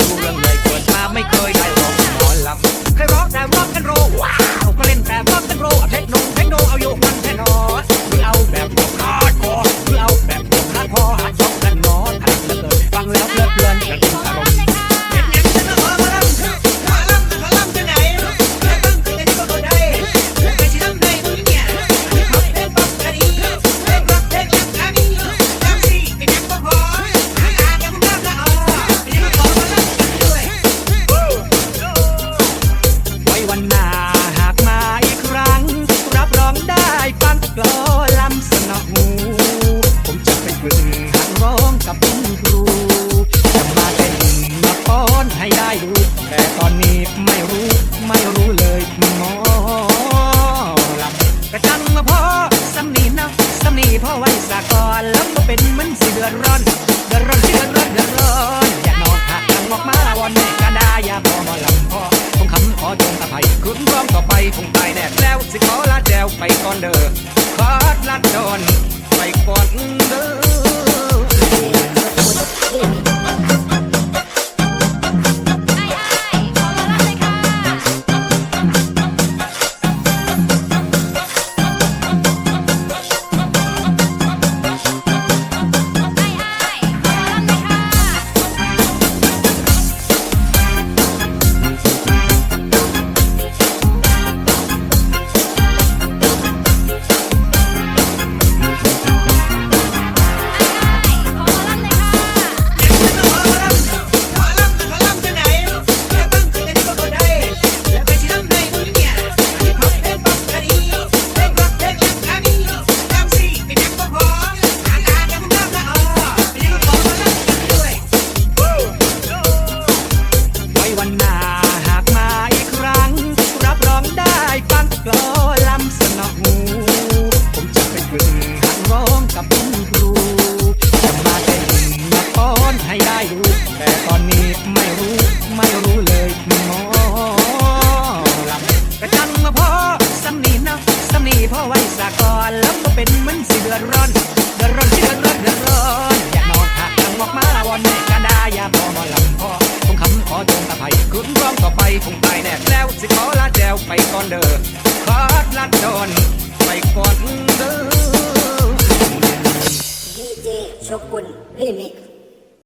ไอนให้ได้ดูแต่ตอนนี้ไม่รู้ไม่รู้เลยหมอลำกระจังมาพอสำนีนะสำนีพ่อไว้สากลแล้วก็เป็นเหมันสิเดือดร้อนเดือดร้อนเดือดร้อนเดือดร้อนอย่านอนหักออกมาละวันนี้กันดาอย่าพอมาลำพอคงคำขอจงอภัยคุณร้องต่อไปคงตายแน่แล้วสิขอลาแจวไปก่อนเด้อขอลาดอนไปก่อนเด้อ เดือดร้อนเดือดร้อนที่เดือดร้อนเดือดร้อนอย่านอนหักยังมอกมาละวันแม่กระดาอย่าพอมาลำพอคงคำขอจงตะไผ่คุณร้องต่อไปคงตายแน่แล้วสิขอลาแจวไปก่อนเด้อขอลาดอนไปก่อนเด้อ DJ Shokun Remix